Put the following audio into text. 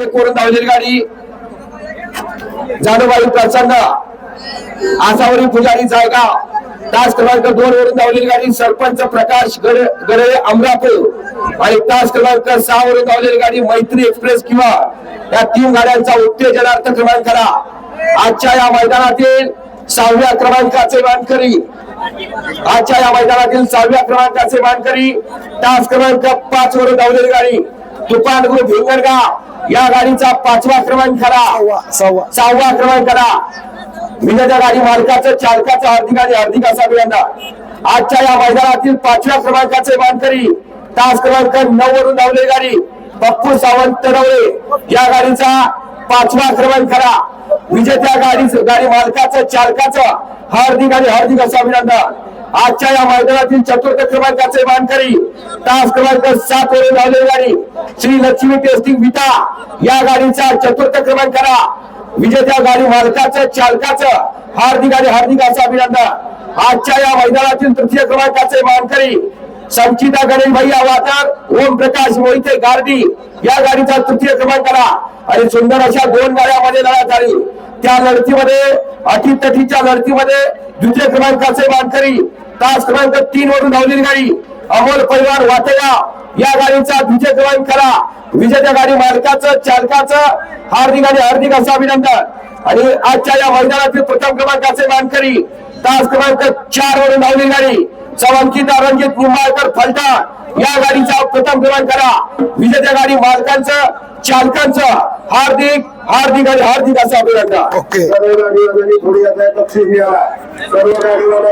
हे वरून धावलेली गाडी. जानूबाई प्रसन्न. आसावरी पुजारी जायगाव तास क्रमांक दोन वरून धावलेली गाडी. सरपंच प्रकाश गड- गडळे अमरापूर. आणि तास क्रमांक सहा वरून धावलेली गाडी मैत्री एक्सप्रेस किंवा या तीन गाड्यांचा उत्तेजनार्थ क्रमांक करा. आजच्या या मैदानातील सहाव्या क्रमांकाचे मानकरी. आजच्या या मैदानातील सहाव्या क्रमांकाचे मानकरी. तास क्रमांक पाच वरून धावलेली गाडी. तुफान ग्रुप हिंगणगाव. या गाडीचा पाचवा क्रमांक करा. सहावा क्रमांक करा. विजेत्या गाडी मालकाचं चालकाचं हार्दिक आणि हार्दिक असा अभिनंदन. आजच्या या मैदानातील पाचव्या क्रमांकाचे मानकरी तास क्रमांक नऊ वरून धावलेली गाडी पप्पू सावंत नवरे. या गाडीचा पाचवा क्रमांक करा. विजेत्या गाडी गाडी मालकाचं चालकाचं हार्दिक आणि हार्दिक असं अभिनंदन. आजच्या या मैदानातील चतुर्थ क्रमांकाचे मानकरी तास क्रमांक सात वरून धावलेली गाडी श्री लक्ष्मी टेस्टिंग विटा. या गाडीचा चतुर्थ क्रमांक करा विजेत्या गाडी मालकाचं चालकाचं हार्दिक आणि हार्दिक असं अभिनंदन. आजच्या या मैदानातील तृतीय क्रमांकाचे मानकरी संचिता गणेश भाई वातार ओम प्रकाश मोहिते गार्डी या गाडीचा तृतीय क्रमांक करा आणि सुंदर अशा दोन गाड्यामध्ये लढत झाली. त्या लढतीमध्ये अटीतटीच्या लढतीमध्ये द्वितीय क्रमांकाचे मानकरी तास क्रमांक तीन वरून धावलेली गाडी. अमोल परिवार वाटेगाव या गाडीचा द्वितीय क्रमांक करा. विजेत्या गाडी मालकाचं चालकाचं हार्दिक आणि हार्दिक असं अभिनंदन. आणि आजच्या या मैदानातील प्रथम क्रमांकाचे मानकरी तास क्रमांक चार वरून धावलेली गाडी. चवंकिता रणजित निंबाळकर फलटण. या गाडीचा प्रथम क्रमांक करा. विजेत्या गाडी मालकांचं चालकांचं हार्दिक हार्दिक आणि हार्दिक असं अभिनंदन. ओके. सर्व गाडीवाल्यांनी थोडी आता बक्षीस मिळाला सर्व गाडीवाला